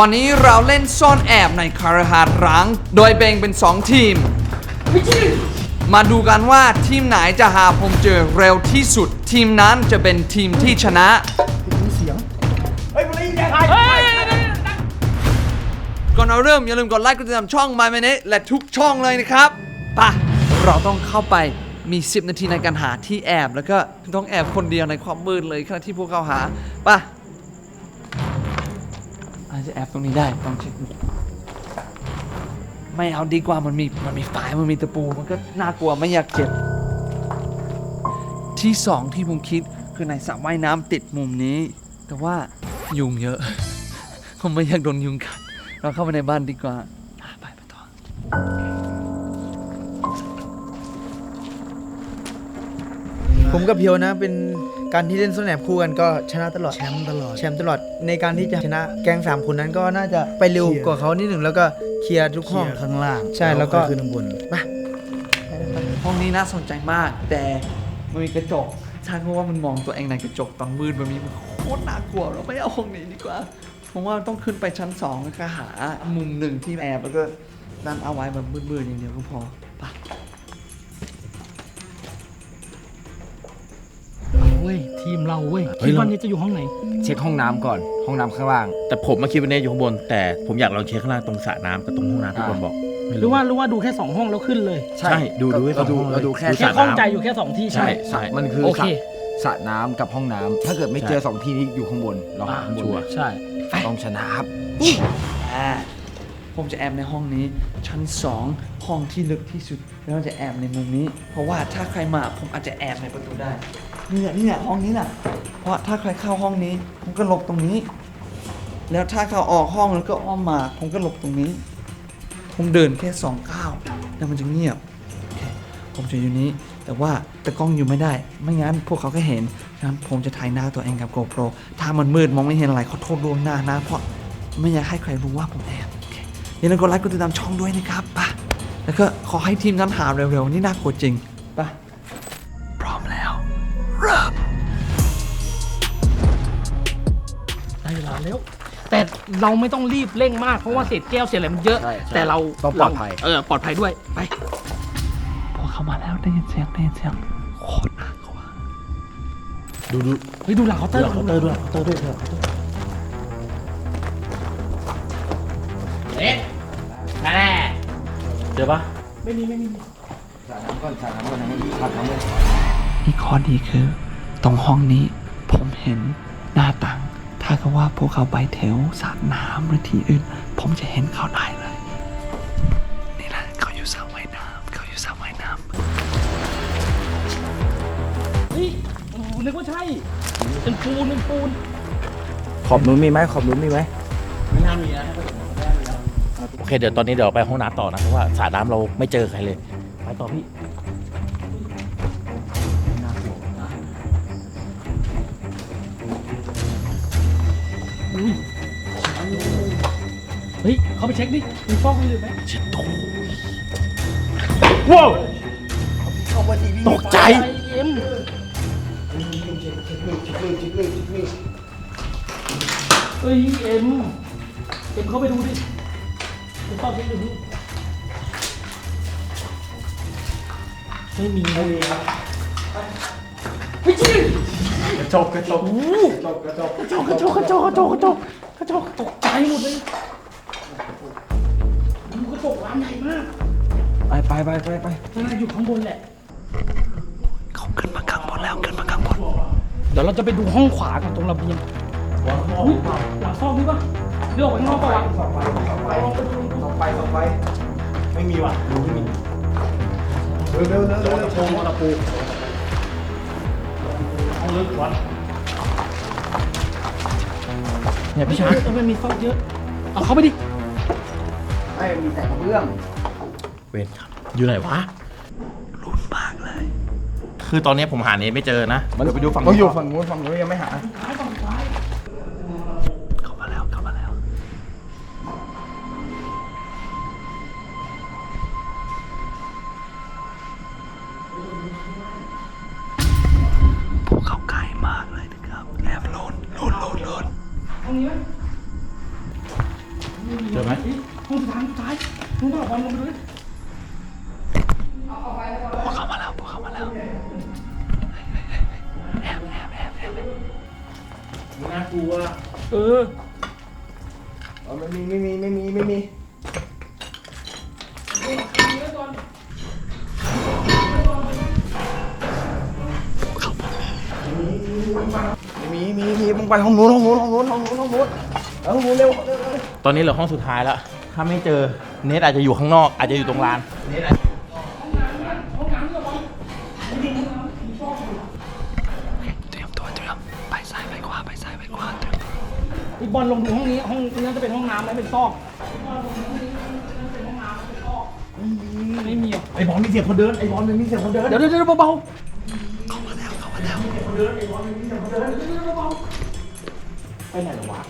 วันนี้เราเล่นซ่อนแอบในคาราฮาดร้าง โดยแบ่งเป็น 2 ทีม มาดูกันว่าทีมไหนจะหาผมเจอเร็วที่สุด ทีมนั้นจะเป็นทีมที่ชนะก่อนเราเริ่มอย่าลืมกดไลค์กดติดตามช่อง My m a n e และทุกช่องเลยนะครับไป่ะเราต้องเข้าไปมี 10 นาทีในการหาที่แอบ แล้วก็ต้องแอบคนเดียวในความมืดเลยขณะที่พวกเขาหาไป่ะ อาจจะแอบตรงนี้ได้ต้องเช็คดูไม่เอาดีกว่ามันมีมันมีฝายมันมีตะปู มันก็น่ากลัวไม่อยากเจ็บ ที่สองที่ผมคิดคือในสระว่ายน้ำติดมุมนี้ แต่ว่ายุงเยอะ ผมไม่อยากโดนยุงกัด เราเข้าไปในบ้านดีกว่าไปไปต่อผมกับเพียวนะเป็น การที่เล่นซ่อนแอบคู่กันก็ชนะตลอดแชมป์ตลอด แชมป์ตลอดในการที่จะชนะแกงสามคนนั้นก็น่าจะไปเร็วเคลียร์กว่าเขานิดหนึ่งแล้วก็เคลียร์ทุกเคห้ลีองยร์ข้างล่างใช่แล้วก็ค่อยขึ้นข้างบนห้องนี้น่าสนใจมาก แต่มันมีกระจกช่างเพราะว่ามันมองตัวเองในกระจกตอนมืดแบบนี้มันโคตรน่ากลัวเราไม่เอาห้องนี้ดีกว่าผมว่าต้องขึ้นไปชั้นสองแล้วก็หามุมหนึ่งที่แอบแล้วก็ดันเอาไว้แบบมืดๆอย่างเดียวก็พอไป ทีมเราเว้ยเฮ้ยคิดว่าเรานี่จะอยู่ห้องไหน เช็คห้องน้ำก่อน ห้องน้ำข้างล่าง แต่ผมมาคิดว่าเนี่ยอยู่ข้างบน แต่ผมอยากลองเช็คข้างล่างตรงสระน้ำกับตรงห้องน้ำที่คนบอกไม่หรือว่าหรือว่าดูแค่สองห้องแล้วขึ้นเลยใช่ดูดูให้สเราองดูห้องเลยเราดูแค่แค่สระข้องใจน้ำอยู่แค่สองที่ใช่ใช่ ไหมใช่มันคือโอสระเคสระน้ำกับห้องน้ำถ้าเกิดไม่เจอใช่สองที่นี้อยู่ข้างบนเราหาข้างบนชัวร์เลยใช่ ต้องชนะครับอ่าผมจะแอบในห้องนี้ ชั้นสองห้องที่ลึกที่สุด แล้วจะแอบในมุมนี้ เพราะว่าถ้าใครมาผมอาจจะแอบในประตูได้ เนี่ยนี่ยห้องนี้น่ะเพราะถ้าใครเข้าห้องนี้ผมก็หลบตรงนี้ แล้วถ้าเขาออกห้องแล้วก็อ้อมมาผมก็หลบตรงนี้ ผมเดินแค่สองก้าวแล้วมันจะเงียบผมจะอยู่นี้ แต่ว่าแต่กล้องอยู่ไม่ได้ ไม่งั้นพวกเขาก็เห็นงั้นผมจะถ่ายหน้าตัวเองกับ GoPro ถ้ามันมืดมองไม่เห็นอะไรขอโทษล่วงหน้านะเพราะไม่อยากให้ใครรู้ว่าผมแอบอย่าลืมกดไลค์กดติดตามช่องด้วยนะครับไป่ะแล้วก็ขอให้ทีมนั้นหาเร็วๆ นี่น่ากลัวจริงไป่ะ แล้ว แต่เราไม่ต้องรีบเร่งมากเพราะว่าเศษแก้วเศษอะไรมันเยอะ ใช่ใช่แต่เราต้องปลอดภัย เออปลอดภัยด้วยไปพอเข้ามาแล้วได้ยินเสียงได้ยินเสียงโคตรน่ากลัวดูดูเฮ้ยดูหลังเคาน์เตอร์เคาน์เตอร์ด้วยเคาน์เตอร์ด้วยเอ๊ะนั่นแหละเจอปะไม่มีไม่มีสระน้ำก่อนสระน้ำก่อนนะพักน้ำเลยอีกข้อดีคือ ตรงห้องนี้ผมเห็นหน้าต่าง ถ้าเขาว่าพวกเขาไปแถวสระน้ำหรือที่อื่น ผมจะเห็นเขาได้เลย นี่แหละเขาอยู่สระว่ายน้ำเขาอยู่สระว่ายน้ำเฮ้ยโอ้โหนึกว่าใช่เป็นปูนเป็นปูนขอบนู้นมีไหมขอบนู้นมีไหมโอเคเดี๋ยวตอนนี้เดี๋ยวไปห้องน้ำต่อนะเพราะว่าสระน้ำเราไม่เจอใครเลย ไปต่อพี่ เฮ้ยเขาไปเช็คดิมีฟอกมีหรือไหมชิดโตว้าวตกใจเอ็มเฮ้ยเอ็มเอ็มเข้าไปดูดิไปฟอกเช็คดูดิไม่มีไม่มีครับไม่จริงกระจกกระจกโอ้โหกระจกกระจกกระจกกระจกกระจกกระจกกระจกตกใจหมดเลย ดูกระจกร้านใหญ่มากไปไปไปไปไปน่าอยู่ข้างบนแหละ เขาขึ้นมาข้างบนแล้วขึ้นมาข้างบน เดี๋ยวเราจะไปดูห้องขวากันตรงระเบียงอุ๊ยหลังซอกนี่ปะเลือกไปข้างนอกปะวะสองไปสองไปสองไปสองไป ไม่มีว่ะดูไม่มีเร็วเร็วเร็วเร็วตะปูตะปูห้องลึกวะเนี่ยพี่ช้างเออมันมีซอกเยอะ เอาเข้าไปดิ ไม่มีแต่กระเบื้อง เวรครับอยู่ไหนวะรุนมากเลย คือตอนนี้ผมหาเนทไม่เจอนะเดี๋ยวไปดูฝั่งนู้นอยู่ฝั่งนู้นฝั่งนู้นยังไม่หาซ้ายฝั่งซ้ายเข้ามาแล้วเข้ามาแล้วพวกเขาใกล้มากเลยนะครับแอบโลนโลนโลนโลนห้องนี้ไหม เจอไหมเฮ้ยห้องสุดท้ายห้องสุดท้ายมึงต้องเอาบอลลงไปดูดิน่ากลัวเอออ๋อไม่มีไม่มีไม่มีไม่มีมีมีมีมึงไปห้องนู้นห้องนู้นห้องนู้นห้องนู้นห้องนู้นเอาห้องนู้นเร็วเร็วเร็วตอนนี้เหลือห้องสุดท้ายแล้ว ถ้าไม่เจอเนทอาจจะอยู่ข้างนอก อาจจะอยู่ตรงลานเนทอาจอีกบอลลงดูห้องนี้ห้องนี้จะเป็นห้องน้ำไหมเป็นซอกไม่มีอะไอ้บอลมีเสียงคนเดินไอ้บอลมันมีเสียงคนเดินเดี๋ยวเดี๋ยวเดี๋ยวเบาไปไหนหรอวะ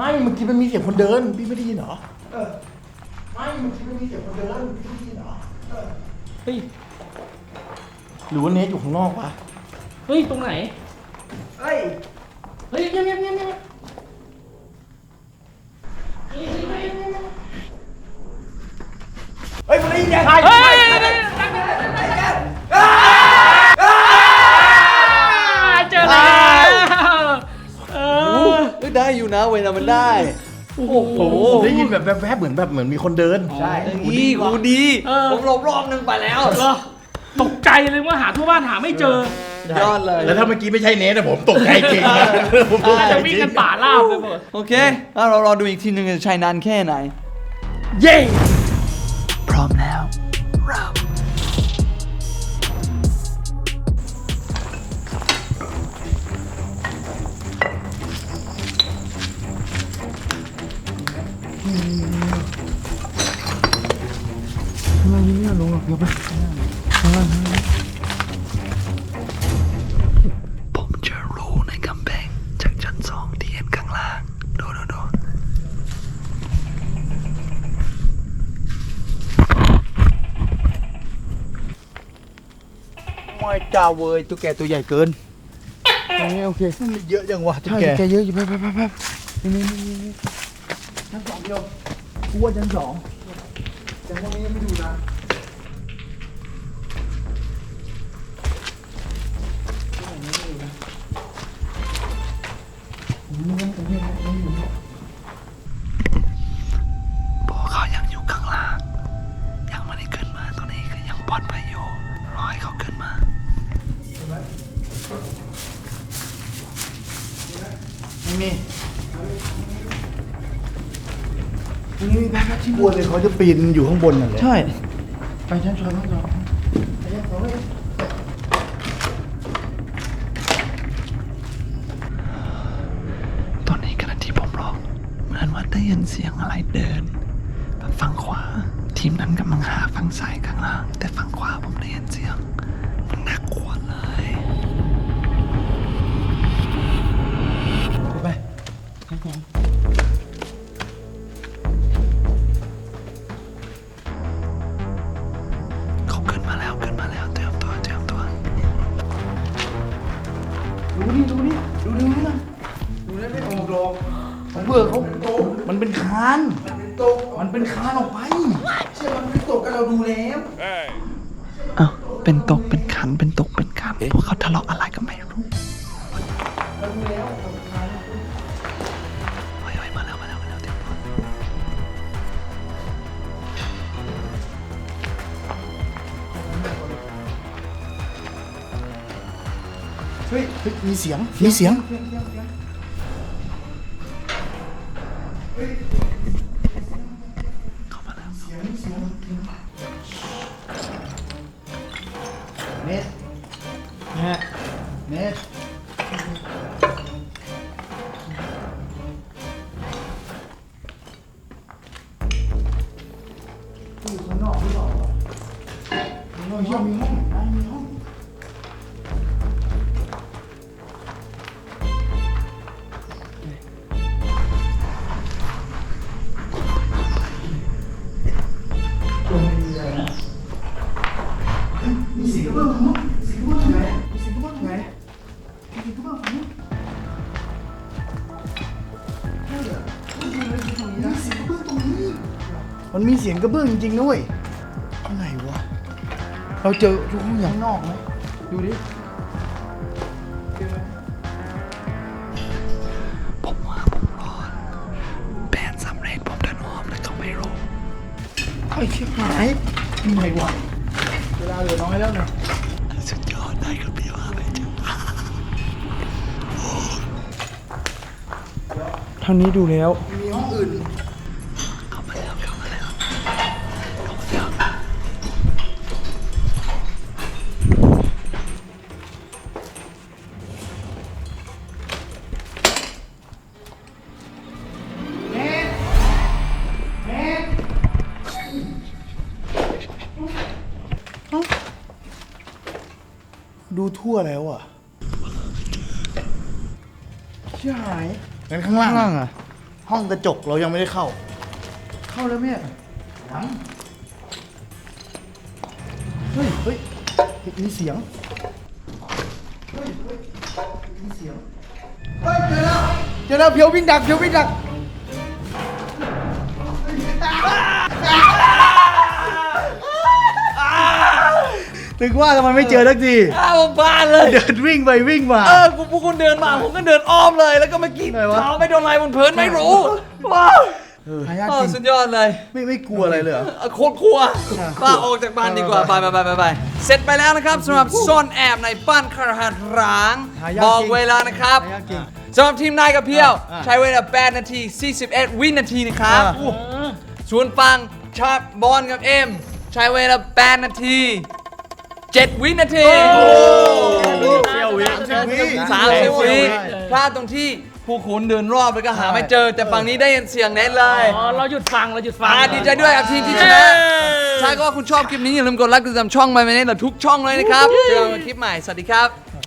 ไม่เมื่อกี้มันมีเสียงคนเดิน พี่ไม่ได้ยินเหรอไม่เมื่อกี้มันมีเสียงคนเดิน พี่ไม่ได้ยินเหรอๆเฮ้ย หรือว่าเนทอยู่ข้างนอกวะ เฮ้ย ตรงไหนเฮ้ย เฮ้ยเงียบเงียบเงียบเงียบเฮ้ยมึงได้ยินยังไง อ้ยได้อยู่นะเวลามันได้ โอ้โหผมได้ยินแบบแวบๆเหมือนแบบเหมือนมีคนเดิน ใช่นี่กูดี เออ ผมหลบรอบนึงไปแล้วเหรอตกใจเลยว่าหาทั่วบ้านหาไม่เจอยอดเลย แล้วถ้าเมื่อกี้ไม่ใช่เนทอะผมตกใจจริงนะผมตกน่าใจจะจวิ่งริงกันป่าล่าบเลยหมดโอเคแล้วเรารอดูอีกทีหนึงจะใช้นานแค่ไหน เย้ พร้อมแล้ว เริ่ มผมเจอรูในกำแพงจากชั้นสองที่เห็นข้างล่างดูดูดูไม่จ้าเว้ยตุ๊กแกตัวใหญ่เกินโอเคโอเคมันเยอะจังวะตุ๊กใช่แกแกเยอะอยู่ไปไปไปไปนี่นี่นี่นี่ชั้นสองเดียวกูว่าชั้นสองแต่ห้องนี้ยังไม่ดูนะ ม่มีไม่มีแบ็คที่บัวเลยเขาจะปีนอยู่ข้างบนนั่นแหละใช่ ไปชั้นสองชั้นสองตอนนี้ขณะที่ผมรอเหมือนว่าได้ยินเสียงอะไรเดินแบบฝั่งขวา ทีมนั้นกำลังหาฝั่งซ้ายข้างล่าง แต่ฝั่งขวาผมได้ยินเสียงมันน่ากลัวเลย เขาขึ้นมาแล้วขึ้นมาแล้วเตรียมตัวเตรียมตัว ดูนี่ดูนี่ดูนี่นะดูนี่ไม่ของดอกของเบื่อเขาโตมันเป็นคานมันเป็นโตมันเป็นคานออกไปเชื่อมันเป็นโตกันเราดูแล้วอ้าวเป็นตกเป็นขันเป็นตกเป็นขันพวกเขาทะเลาะอะไรกันไม่รู้ เฮ้ยเฮ้ยมีเสียง มีเสียงเข้ามาแล้วเนทนะฮะเนทอยู่ข้างนอกหรือเปล่าวะข้างนอกมีห้องมีห้องมีห้อง เสียงกระเบื้องจริงๆด้วยอะไรวะ เราเจอทุกห้องอย่างนอกไหมดูดิผมว่าผมรอดแผนสำเร็จผมเดินอ้อมแล้วก็ไม่รู้ไอ้ชิบหายทำไมวะเวลาเหลือน้อยแล้วเนี่ยสุดยอดได้ครับพี่ว่าไปจังเท่านี้ดูแล้ว มีห้องอื่น ทั่วแล้วอะชิบหายงั้นข้างล่างข้างล่างอะ ห้องกระจกเรายังไม่ได้เข้า เข้าแล้วเนี่ยยังเฮ้ยเฮ้ยเฮ้ยมีเสียง เฮ้ยเฮ้ยมีเสียง เฮ้ยเจอแล้วเจอแล้วเพียววิ่งดักเพียววิ่งดัก ถึงว่าทำไมไม่เจอสักทีอ้าวผมบ้านเลย เดินวิ่งไปวิ่งมา เออกูพวกคุณเดินมาผมก็เดินอ้อมเลย แล้วก็เมื่อกี้ไหนวะ เท้าไม่โดนอะไรบนพื้นไม่รู้ ว้าวหายากเอจอริงสุดยอดเลย ไม่ไม่กลัวอะไรเลยเหรอ เออโคตรกลัวป้าออกจากบ้านดีกว่าไปไปไปไปไปเสร็จไปแล้วนะครับสำหรับซ่อนแอบในบ้านคาราหัดร้าง หายากบอกจริงเวลานะครับหายากจริงสำหรับทีมนายกับเพียว อะใช้เวลา 8 นาที 41 วินาทีนะครับอะ ส่วนฟังชาร์ปบอลกับเอ็ม ใช้เวลา 8 นาที 7 วินาทีเซี่ยววิสามสิบวิ สามสิบวิได้พลาดตรงที่ผู้ขุนเดินรอบแล้วก็หาไม่เจอ แต่ฝั่งนี้ได้ยินเสียงแน่นเลยอ๋อเราหยุดฟังเราหยุดฟัง อ่าดีใจด้วยกับทีมที่ชนะถ้าก็ว่าคุณชอบคลิปนี้อย่าลืมกดไลค์กดติดตามช่อง My m a n e ทุกช่องเลยนะครับ เจอกันใหม่คลิปใหม่ สวัสดีครับ